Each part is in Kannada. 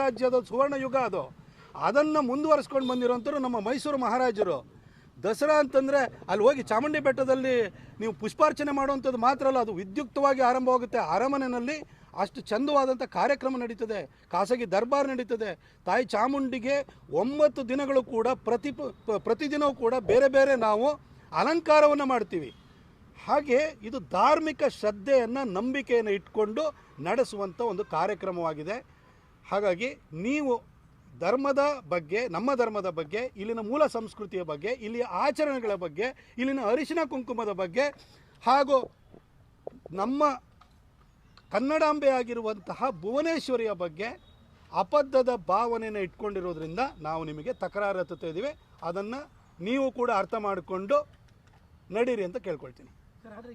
ರಾಜ್ಯದ ಸುವರ್ಣ ಯುಗ ಅದು. ಅದನ್ನು ಮುಂದುವರಿಸ್ಕೊಂಡು ಬಂದಿರೋಂಥವ್ರು ನಮ್ಮ ಮೈಸೂರು ಮಹಾರಾಜರು. ದಸರಾ ಅಂತಂದರೆ ಅಲ್ಲಿ ಹೋಗಿ ಚಾಮುಂಡಿ ಬೆಟ್ಟದಲ್ಲಿ ನೀವು ಪುಷ್ಪಾರ್ಚನೆ ಮಾಡುವಂಥದ್ದು ಮಾತ್ರ ಅಲ್ಲ, ಅದು ವಿದ್ಯುಕ್ತವಾಗಿ ಆರಂಭವಾಗುತ್ತೆ ಅರಮನೆಯಲ್ಲಿ ಅಷ್ಟು ಚಂದವಾದಂಥ ಕಾರ್ಯಕ್ರಮ ನಡೀತದೆ. ಖಾಸಗಿ ದರ್ಬಾರ್ ನಡೀತದೆ. ತಾಯಿ ಚಾಮುಂಡಿಗೆ ಒಂಬತ್ತು ದಿನಗಳು ಕೂಡ ಪ್ರತಿ ಪ್ರತಿದಿನವೂ ಕೂಡ ಬೇರೆ ಬೇರೆ ನಾವು ಅಲಂಕಾರವನ್ನು ಮಾಡ್ತೀವಿ. ಹಾಗೆ ಇದು ಧಾರ್ಮಿಕ ಶ್ರದ್ಧೆಯನ್ನು ನಂಬಿಕೆಯನ್ನು ಇಟ್ಕೊಂಡು ನಡೆಸುವಂಥ ಒಂದು ಕಾರ್ಯಕ್ರಮವಾಗಿದೆ. ಹಾಗಾಗಿ ನೀವು ಧರ್ಮದ ಬಗ್ಗೆ, ನಮ್ಮ ಧರ್ಮದ ಬಗ್ಗೆ, ಇಲ್ಲಿನ ಮೂಲ ಸಂಸ್ಕೃತಿಯ ಬಗ್ಗೆ, ಇಲ್ಲಿಯ ಆಚರಣೆಗಳ ಬಗ್ಗೆ, ಇಲ್ಲಿನ ಅರಿಶಿನ ಕುಂಕುಮದ ಬಗ್ಗೆ, ಹಾಗೂ ನಮ್ಮ ಕನ್ನಡಾಂಬೆ ಆಗಿರುವಂತಹ ಭುವನೇಶ್ವರಿಯ ಬಗ್ಗೆ ಅಬದ್ಧದ ಭಾವನೆಯನ್ನು ಇಟ್ಕೊಂಡಿರೋದ್ರಿಂದ ನಾವು ನಿಮಗೆ ತಕರಾರು ಹತ್ತುತ್ತಾ ಇದ್ದೀವಿ. ಅದನ್ನು ನೀವು ಕೂಡ ಅರ್ಥ ಮಾಡಿಕೊಂಡು ನಡೀರಿ ಅಂತ ಕೇಳ್ಕೊಳ್ತೀನಿ. ಸ್ವಾಗತ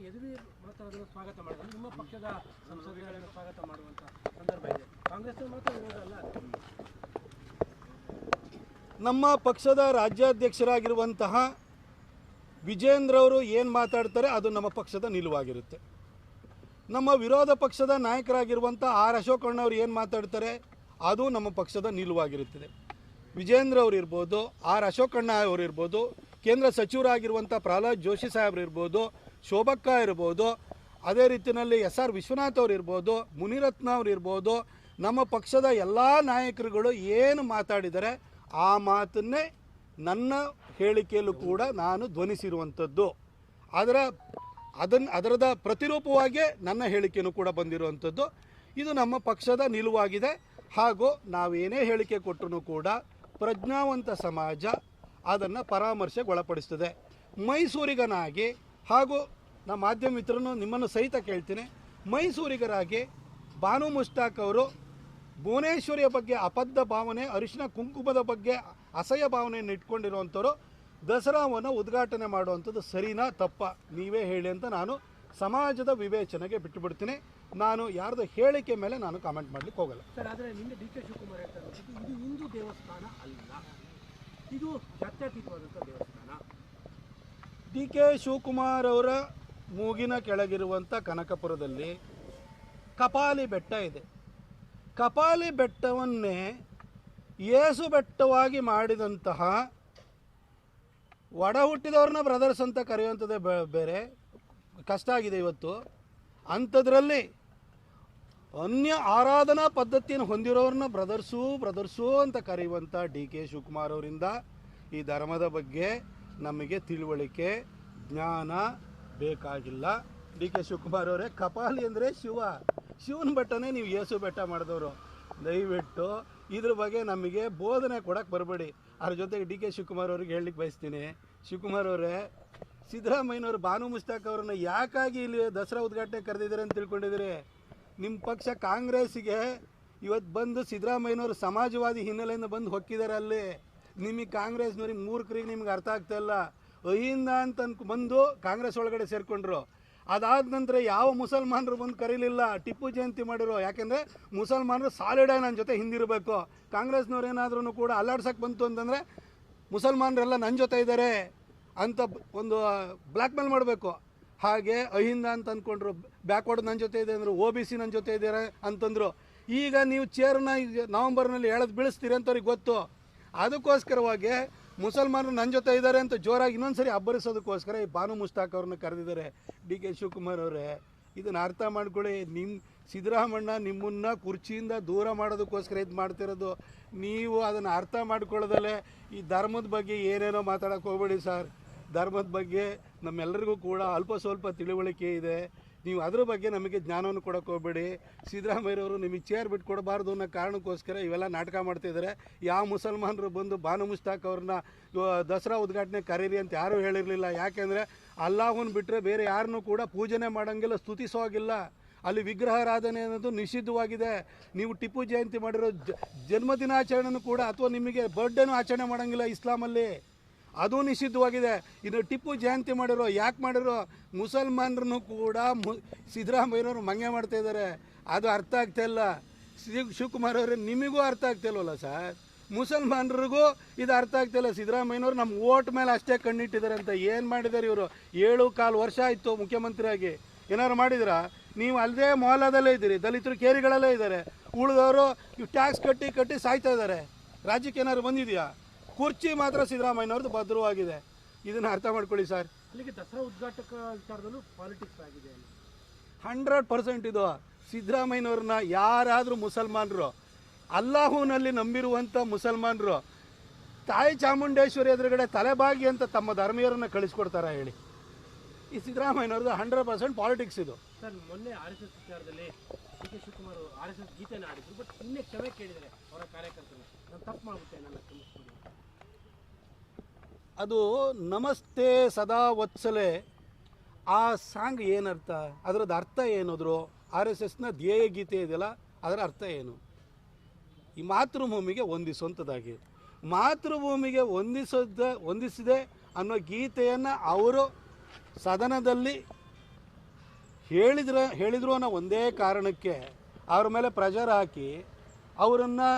ನಿಮ್ಮ ಪಕ್ಷದ ಸ್ವಾಗತ ಮಾಡುವಂಥ ಸಂದರ್ಭ ಇದೆ. ನಮ್ಮ ಪಕ್ಷದ ರಾಜ್ಯಾಧ್ಯಕ್ಷರಾಗಿರುವಂತಹ ವಿಜೇಂದ್ರ ಅವರು ಏನು ಮಾತಾಡ್ತಾರೆ ಅದು ನಮ್ಮ ಪಕ್ಷದ ನಿಲುವಾಗಿರುತ್ತೆ. ನಮ್ಮ ವಿರೋಧ ಪಕ್ಷದ ನಾಯಕರಾಗಿರುವಂಥ ಆರ್ ಅಶೋಕಣ್ಣ ಅವರು ಏನು ಮಾತಾಡ್ತಾರೆ ಅದು ನಮ್ಮ ಪಕ್ಷದ ನಿಲುವಾಗಿರುತ್ತದೆ. ವಿಜೇಂದ್ರ ಅವರು ಇರ್ಬೋದು, ಆರ್ ಅಶೋಕಣ್ಣ ಅವರು ಇರ್ಬೋದು, ಕೇಂದ್ರ ಸಚಿವರಾಗಿರುವಂಥ ಪ್ರಹ್ಲಾದ್ ಜೋಶಿ ಸಾಹೇಬ್ರು ಇರ್ಬೋದು, ಶೋಭಕ್ಕ ಇರ್ಬೋದು, ಅದೇ ರೀತಿಯಲ್ಲಿ ಎಸ್ ಆರ್ ವಿಶ್ವನಾಥ್ ಅವರು ಇರ್ಬೋದು, ಮುನಿರತ್ನ ಅವರು ಇರ್ಬೋದು ನಮ್ಮ ಪಕ್ಷದ ಎಲ್ಲ ನಾಯಕರುಗಳು ಏನು ಮಾತಾಡಿದರೆ ಆ ಮಾತನ್ನೇ ನನ್ನ ಹೇಳಿಕೆಯಲ್ಲೂ ಕೂಡ ನಾನು ಧ್ವನಿಸಿರುವಂಥದ್ದು. ಅದರ ಅದನ್ನು ಅದರದ ಪ್ರತಿರೂಪವಾಗಿಯೇ ನನ್ನ ಹೇಳಿಕೆಯೂ ಕೂಡ ಬಂದಿರುವಂಥದ್ದು. ಇದು ನಮ್ಮ ಪಕ್ಷದ ನಿಲುವಾಗಿದೆ. ಹಾಗೂ ನಾವೇನೇ ಹೇಳಿಕೆ ಕೊಟ್ಟರೂ ಕೂಡ ಪ್ರಜ್ಞಾವಂತ ಸಮಾಜ ಅದನ್ನು ಪರಾಮರ್ಶೆಗೆ ಒಳಪಡಿಸ್ತದೆ ಮೈಸೂರಿಗನಾಗಿ ಹಾಗೂ ನಮ್ಮ ಮಾಧ್ಯಮ ಮಿತ್ರನು ನಿಮ್ಮನ್ನು ಸಹಿತ ಕೇಳ್ತೀನಿ. ಮೈಸೂರಿಗರಾಗಿ ಬಾನು ಮುಷ್ತಾಕ್ ಅವರು ಭುವನೇಶ್ವರಿಯ ಬಗ್ಗೆ ಅಬದ್ಧ ಭಾವನೆ ಅರಿಶಿನ ಕುಂಕುಮದ ಬಗ್ಗೆ ಅಸಹ್ಯ ಭಾವನೆಯನ್ನು ಇಟ್ಕೊಂಡಿರುವಂಥವ್ರು ದಸರಾವನ್ನು ಉದ್ಘಾಟನೆ ಮಾಡುವಂಥದ್ದು ಸರಿನಾ ತಪ್ಪ? ನೀವೇ ಹೇಳಿ ಅಂತ ನಾನು ಸಮಾಜದ ವಿವೇಚನೆಗೆ ಬಿಟ್ಟುಬಿಡ್ತೀನಿ. ನಾನು ಯಾರ್ದು ಹೇಳಿಕೆ ಮೇಲೆ ನಾನು ಕಾಮೆಂಟ್ ಮಾಡ್ಲಿಕ್ಕೆ ಹೋಗಲ್ಲ. ಸರ್ ಆದರೆ ನಿನ್ನೆ ಡಿ ಕೆ ಶಿವಕುಮಾರ್ ಹೇಳ್ತಾರೆ ಇದು ಹಿಂದೂ ದೇವಸ್ಥಾನ ಅಲ್ಲ. ಇದು ಜಾತ್ಯತೀತವಾದಂಥ ದೇವಸ್ಥಾನ. ಡಿ ಕೆ ಶಿವಕುಮಾರ್ ಅವರ ಮೂಗಿನ ಕೆಳಗಿರುವಂಥ ಕನಕಪುರದಲ್ಲಿ ಕಪಾಲಿ ಬೆಟ್ಟ ಇದೆ. ಕಪಾಲಿ ಬೆಟ್ಟವನ್ನೇ ಏಸು ಬೆಟ್ಟವಾಗಿ ಮಾಡಿದಂತಹ ಒಡ ಹುಟ್ಟಿದವ್ರನ್ನ ಬ್ರದರ್ಸ್ ಅಂತ ಕರೆಯುವಂಥದ್ದೇ ಬೇರೆ. ಕಷ್ಟ ಆಗಿದೆ ಇವತ್ತು. ಅಂಥದ್ರಲ್ಲಿ ಅನ್ಯ ಆರಾಧನಾ ಪದ್ಧತಿಯನ್ನು ಹೊಂದಿರೋರನ್ನ ಬ್ರದರ್ಸು ಬ್ರದರ್ಸು ಅಂತ ಕರೆಯುವಂಥ ಡಿ ಕೆ ಶಿವಕುಮಾರ್ ಅವರಿಂದ ಈ ಧರ್ಮದ ಬಗ್ಗೆ ನಮಗೆ ತಿಳುವಳಿಕೆ, ಜ್ಞಾನ ಬೇಕಾಗಿಲ್ಲ. ಡಿ ಕೆ ಶಿವಕುಮಾರ್ ಅವರೇ, ಕಪಾಲಿ ಅಂದರೆ ಶಿವ. ಶಿವನ ಬೆಟ್ಟನೇ ನೀವು ಯೇಸು ಬೆಟ್ಟ ಮಾಡಿದವರು. ದಯವಿಟ್ಟು ಇದ್ರ ಬಗ್ಗೆ ನಮಗೆ ಬೋಧನೆ ಕೊಡಕ್ಕೆ ಬರಬೇಡಿ. ಅದ್ರ ಜೊತೆಗೆ ಡಿ ಕೆ ಶಿವಕುಮಾರ್ ಅವ್ರಿಗೆ ಹೇಳಲಿಕ್ಕೆ ಬಯಸ್ತೀನಿ. ಶಿವಕುಮಾರ್ ಅವರೇ, ಸಿದ್ದರಾಮಯ್ಯನವರು ಭಾನು ಮುಸ್ತಾಕ್ ಅವ್ರನ್ನ ಯಾಕಾಗಿ ಇಲ್ಲಿ ದಸರಾ ಉದ್ಘಾಟನೆ ಕರೆದಿದ್ದಾರೆ ಅಂತ ತಿಳ್ಕೊಂಡಿದ್ದೀರಿ? ನಿಮ್ಮ ಪಕ್ಷ ಕಾಂಗ್ರೆಸ್ಗೆ ಇವತ್ತು ಬಂದು ಸಿದ್ದರಾಮಯ್ಯನವರು ಸಮಾಜವಾದಿ ಹಿನ್ನೆಲೆಯಿಂದ ಬಂದು ಹೊಕ್ಕಿದ್ದಾರೆ ಅಲ್ಲಿ. ನಿಮಗೆ ಕಾಂಗ್ರೆಸ್ನವ್ರಿಗೆ ಮೂರ್ಖರಿಗೆ ನಿಮ್ಗೆ ಅರ್ಥ ಆಗ್ತಾ ಇಲ್ಲ. ಅಹಿಂದ ಅಂತ ಬಂದು ಕಾಂಗ್ರೆಸ್ ಒಳಗಡೆ ಸೇರಿಕೊಂಡ್ರು. ಅದಾದ ನಂತರ ಯಾವ ಮುಸಲ್ಮಾನರು ಬಂದು ಕರೀಲಿಲ್ಲ, ಟಿಪ್ಪು ಜಯಂತಿ ಮಾಡಿರೋ, ಯಾಕೆಂದರೆ ಮುಸಲ್ಮಾನರು ಸಾಲಿಡಾಗಿ ನನ್ನ ಜೊತೆ ಹಿಂದಿರಬೇಕು. ಕಾಂಗ್ರೆಸ್ನವ್ರು ಏನಾದ್ರೂ ಕೂಡ ಅಲ್ಲಾಡ್ಸೋಕ್ಕೆ ಬಂತು ಅಂತಂದರೆ, ಮುಸಲ್ಮಾನರೆಲ್ಲ ನನ್ನ ಜೊತೆ ಇದ್ದಾರೆ ಅಂತ ಒಂದು ಬ್ಲ್ಯಾಕ್ ಮೇಲ್ ಮಾಡಬೇಕು. ಹಾಗೆ ಅಹಿಂದ ಅಂತ ಅಂದ್ಕೊಂಡ್ರು ಬ್ಯಾಕ್ವರ್ಡ್ ನನ್ನ ಜೊತೆ ಇದೆ ಅಂದರು ಒ ಬಿ ಸಿ ನನ್ನ ಜೊತೆ ಇದ್ದಾರೆ ಅಂತಂದರು. ಈಗ ನೀವು ಚೇರ್ನ ನವಂಬರ್ನಲ್ಲಿ ಎಳೆದು ಬೀಳಿಸ್ತೀರಿ ಅಂತವ್ರಿಗೆ ಗೊತ್ತು. ಅದಕ್ಕೋಸ್ಕರವಾಗಿ ಮುಸಲ್ಮಾನರು ನನ್ನ ಜೊತೆ ಇದ್ದಾರೆ ಅಂತ ಜೋರಾಗಿ ಇನ್ನೊಂದ್ಸರಿ ಅಬ್ಬರಿಸೋದಕ್ಕೋಸ್ಕರ ಈ ಬಾನು ಮುಸ್ತಾಕ್ ಅವ್ರನ್ನ ಕರೆದಿದ್ದಾರೆ. ಡಿ ಕೆ ಶಿವಕುಮಾರ್ ಅವರೇ, ಇದನ್ನು ಅರ್ಥ ಮಾಡ್ಕೊಳ್ಳಿ. ನಿಮ್ಮ ಸಿದ್ದರಾಮಣ್ಣ ನಿಮ್ಮನ್ನ ಕುರ್ಚಿಯಿಂದ ದೂರ ಮಾಡೋದಕ್ಕೋಸ್ಕರ ಇದು ಮಾಡ್ತಿರೋದು. ನೀವು ಅದನ್ನು ಅರ್ಥ ಮಾಡ್ಕೊಳ್ಳೋದಲ್ಲೇ ಈ ಧರ್ಮದ ಬಗ್ಗೆ ಏನೇನೋ ಮಾತಾಡೋಕೆ ಹೋಗ್ಬೇಡಿ ಸರ್. ಧರ್ಮದ ಬಗ್ಗೆ ನಮ್ಮೆಲ್ಲರಿಗೂ ಕೂಡ ಅಲ್ಪ ಸ್ವಲ್ಪ ತಿಳುವಳಿಕೆ ಇದೆ. ನೀವು ಅದ್ರ ಬಗ್ಗೆ ನಮಗೆ ಜ್ಞಾನವನ್ನು ಕೊಡೋಕೆ ಹೋಗ್ಬೇಡಿ. ಸಿದ್ದರಾಮಯ್ಯವರು ನಿಮಗೆ ಚೇರ್ ಬಿಟ್ಟು ಕೊಡಬಾರ್ದು ಅನ್ನೋ ಕಾರಣಕ್ಕೋಸ್ಕರ ಇವೆಲ್ಲ ನಾಟಕ ಮಾಡ್ತಿದ್ದಾರೆ ಯಾವ ಮುಸಲ್ಮಾನರು ಬಂದು ಬಾನು ಮುಸ್ತಾಕ್ ಅವ್ರನ್ನ ದಸರಾ ಉದ್ಘಾಟನೆ ಕರೀರಿ ಅಂತ ಯಾರೂ ಹೇಳಿರಲಿಲ್ಲ. ಯಾಕೆಂದರೆ ಅಲ್ಲಾಹುನ್ ಬಿಟ್ಟರೆ ಬೇರೆ ಯಾರನ್ನೂ ಕೂಡ ಪೂಜನೆ ಮಾಡೋಂಗಿಲ್ಲ ಸ್ತುತಿಸೋ ಹಾಗಿಲ್ಲ ಅಲ್ಲಿ ವಿಗ್ರಹಾರಾಧನೆ ಅನ್ನೋದು ನಿಷಿದ್ಧವಾಗಿದೆ. ನೀವು ಟಿಪ್ಪು ಜಯಂತಿ ಮಾಡಿರೋ ಜನ್ಮದಿನಾಚರಣೆನೂ ಕೂಡ ಅಥವಾ ನಿಮಗೆ ಬರ್ಡೇನೂ ಆಚರಣೆ ಮಾಡೋಂಗಿಲ್ಲ ಇಸ್ಲಾಮಲ್ಲಿ. ಅದು ನಿಷಿದ್ಧವಾಗಿದೆ. ಇನ್ನು ಟಿಪ್ಪು ಜಯಂತಿ ಮಾಡಿರೋ, ಯಾಕೆ ಮಾಡಿರೋ ಮುಸಲ್ಮಾನರನ್ನು ಕೂಡ ಮು, ಸಿದ್ದರಾಮಯ್ಯನವರು ಮಂಗೆ ಮಾಡ್ತಾ ಇದ್ದಾರೆ. ಅದು ಅರ್ಥ ಆಗ್ತಾ ಇಲ್ಲ. ಶಿವ್ ಶಿವಕುಮಾರ್ ಅವರೇ, ನಿಮಗೂ ಅರ್ಥ ಆಗ್ತಾ ಇಲ್ವಲ್ಲ ಸರ್? ಮುಸಲ್ಮಾನರಿಗೂ ಇದು ಅರ್ಥ ಆಗ್ತಿಲ್ಲ ಸಿದ್ದರಾಮಯ್ಯನವರು ನಮ್ಮ ಓಟ್ ಮೇಲೆ ಅಷ್ಟೇ ಕಣ್ಣಿಟ್ಟಿದ್ದಾರೆ ಅಂತ ಏನು ಮಾಡಿದ್ದಾರೆ ಇವರು? ಏಳು ಕಾಲು ವರ್ಷ ಆಯಿತು ಮುಖ್ಯಮಂತ್ರಿಯಾಗಿ ಏನಾದ್ರು ಮಾಡಿದ್ರಾ? ನೀವು ಅಲ್ಲದೆ ಮೊಹಲಾದಲ್ಲೇ ಇದ್ದೀರಿ, ದಲಿತರು ಕೇರಿಗಳಲ್ಲೇ ಇದ್ದಾರೆ. ಉಳಿದವರು ಇವು ಟ್ಯಾಕ್ಸ್ ಕಟ್ಟಿ ಕಟ್ಟಿ ಸಾಯ್ತಾ ಇದ್ದಾರೆ. ರಾಜ್ಯಕ್ಕೆ ಏನಾದ್ರು ಬಂದಿದೆಯಾ? ಕುರ್ಚಿ ಮಾತ್ರ ಸಿದ್ದರಾಮಯ್ಯನವ್ರದ್ದು ಭದ್ರವಾಗಿದೆ. ಇದನ್ನು ಅರ್ಥ ಮಾಡ್ಕೊಳ್ಳಿ ಸರ್. ಅಲ್ಲಿಗೆ ದಸರಾ ಉದ್ಘಾಟಕ ವಿಚಾರದಲ್ಲೂ ಪಾಲಿಟಿಕ್ಸ್ ಆಗಿದೆ ಹಂಡ್ರೆಡ್ ಪರ್ಸೆಂಟ್ ಇದು. ಸಿದ್ದರಾಮಯ್ಯನವ್ರನ್ನ ಯಾರಾದರೂ ಮುಸಲ್ಮಾನರು ಅಲ್ಲಾಹುನಲ್ಲಿ ನಂಬಿರುವಂಥ ಮುಸಲ್ಮಾನರು ತಾಯಿ ಚಾಮುಂಡೇಶ್ವರಿ ಎದುರುಗಡೆ ತಲೆಬಾಗಿ ಅಂತ ತಮ್ಮ ಧರ್ಮೀಯರನ್ನ ಕಳಿಸ್ಕೊಡ್ತಾರ ಹೇಳಿ. ಈ ಸಿದ್ದರಾಮಯ್ಯನವ್ರದ್ದು ಹಂಡ್ರೆಡ್ ಪರ್ಸೆಂಟ್ ಪಾಲಿಟಿಕ್ಸ್ ಇದು. ಸರ್ ಮೊನ್ನೆ ಆರ್ ಎಸ್ ಎಸ್ ವಿಚಾರದಲ್ಲಿ D K Shivakumar R S S ಗೀತೆನ ಆಡಿದ್ರು ಬಟ್ ಇನ್ನೇ ಕ್ಷಮೆ ಕೇಳಿದರೆ ಅವರ ಕಾರ್ಯಕರ್ತರು. ನಾನು ತಪ್ಪು ಮಾಡುತ್ತೆ ನನ್ನ ಅದು ನಮಸ್ತೆ ಸದಾ ವತ್ಸಲೆ. ಆ ಸಾಂಗ್ ಏನರ್ಥ? ಅದರದ್ದು ಅರ್ಥ ಏನಾದರು? ಆರ್ ಎಸ್ ಎಸ್ನ ಧ್ಯೇಯ ಗೀತೆ ಇದೆಯಲ್ಲ, ಅದರ ಅರ್ಥ ಏನು? ಈ ಮಾತೃಭೂಮಿಗೆ ಹೊಂದಿಸುವಂಥದ್ದಾಗಿ ಮಾತೃಭೂಮಿಗೆ ಹೊಂದಿಸಿದ ಹೊಂದಿಸಿದೆ ಅನ್ನೋ ಗೀತೆಯನ್ನು ಅವರು ಸದನದಲ್ಲಿ ಹೇಳಿದ್ರ, ಹೇಳಿದ್ರು ಅನ್ನೋ ಒಂದೇ ಕಾರಣಕ್ಕೆ ಅವ್ರ ಮೇಲೆ ಪ್ರೆಷರ್ ಹಾಕಿ ಅವರನ್ನು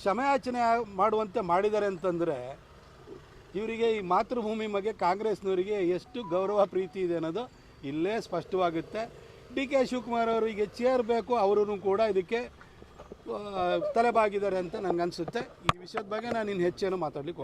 ಕ್ಷಮೆಯಾಚನೆ ಮಾಡುವಂತೆ ಮಾಡಿದ್ದಾರೆ ಅಂತಂದರೆ ಇವರಿಗೆ ಈ ಮಾತೃಭೂಮಿ ಬಗ್ಗೆ ಕಾಂಗ್ರೆಸ್ನವರಿಗೆ ಎಷ್ಟು ಗೌರವ, ಪ್ರೀತಿ ಇದೆ ಅನ್ನೋದು ಇಲ್ಲೇ ಸ್ಪಷ್ಟವಾಗುತ್ತೆ ಡಿ ಕೆ ಶಿವಕುಮಾರ್ ಅವರಿಗೆ ಚೇರ್ಬೇಕು ಅವರು ಕೂಡ ಇದಕ್ಕೆ ತಲೆಬಾಗಿದ್ದಾರೆ ಅಂತ ನನಗನ್ಸುತ್ತೆ ಈ ವಿಷಯದ ಬಗ್ಗೆ ನಾನು ಇನ್ನು ಹೆಚ್ಚೇನು ಮಾತಾಡಲಿಕ್ಕೆ.